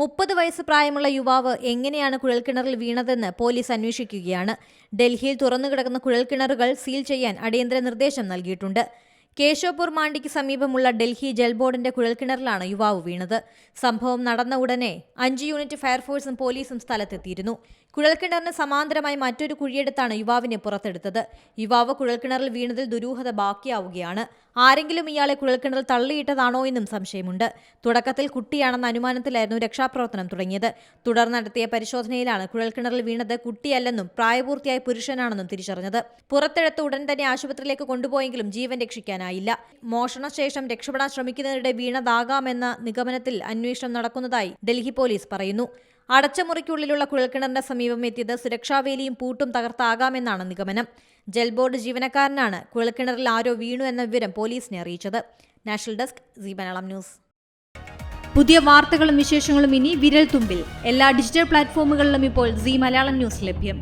മുപ്പത് വയസ്സ് പ്രായമുള്ള യുവാവ് എങ്ങനെയാണ് കുഴൽക്കിണറിൽ വീണതെന്ന് പോലീസ് അന്വേഷിക്കുകയാണ്. ഡൽഹിയിൽ തുറന്നുകിടക്കുന്ന കുഴൽക്കിണറുകൾ സീൽ ചെയ്യാൻ അടിയന്തര നിർദ്ദേശം നൽകിയിട്ടുണ്ട്. കേശവപൂർ മാണ്ടിക്ക് സമീപമുള്ള ഡൽഹി ജൽ ബോർഡിന്റെ കുഴൽക്കിണറിലാണ് യുവാവ് വീണത്. സംഭവം നടന്ന ഉടനെ അഞ്ച് യൂണിറ്റ് ഫയർഫോഴ്സും പോലീസും സ്ഥലത്തെത്തിയിരുന്നു. കുഴൽക്കിണറിന് സമാന്തരമായി മറ്റൊരു കുഴിയെടുത്താണ് യുവാവിനെ പുറത്തെടുത്തത്. യുവാവ് കുഴൽക്കിണറിൽ വീണതിൽ ദുരൂഹത ബാക്കിയാവുകയാണ്. ആരെങ്കിലും ഇയാളെ കുഴൽക്കിണറിൽ തള്ളിയിട്ടതാണോ എന്നും സംശയമുണ്ട്. തുടക്കത്തിൽ കുട്ടിയാണെന്ന അനുമാനത്തിലായിരുന്നു രക്ഷാപ്രവർത്തനം തുടങ്ങിയത്. തുടർന്ന് നടത്തിയ പരിശോധനയിലാണ് കുഴൽക്കിണറിൽ വീണത് കുട്ടിയല്ലെന്നും പ്രായപൂർത്തിയായ പുരുഷനാണെന്നും തിരിച്ചറിഞ്ഞത്. പുറത്തെടുത്ത് ഉടൻ തന്നെ ആശുപത്രിയിലേക്ക് കൊണ്ടുപോയെങ്കിലും ജീവൻ രക്ഷിക്കാനായില്ല. മോഷണശേഷം രക്ഷപ്പെടാൻ ശ്രമിക്കുന്നതിനിടെ വീണതാകാമെന്ന നിഗമനത്തിൽ അന്വേഷണം നടക്കുന്നതായി ഡൽഹി പോലീസ് പറയുന്നു. അടച്ച മുറിക്കുള്ളിലുള്ള കുഴൽക്കിണറിന്റെ സമീപം എത്തിയത് സുരക്ഷാവേലിയും പൂട്ടും തകർത്താകാമെന്നാണ് നിഗമനം. ജൽബോർഡ് ജീവനക്കാരനാണ് കുഴൽക്കിണറിൽ ആരോ വീണു എന്ന വിവരം പോലീസിനെ അറിയിച്ചത്. National desk C Malayalam news. പുതിയ വാർത്തകളും വിശേഷങ്ങളും ഇനി വിരൽ തുമ്പിൽ എല്ലാ ഡിജിറ്റൽ പ്ലാറ്റ്ഫോമുകളിലും ഇപ്പോൾ സി മലയാളം ന്യൂസ് ലഭ്യം.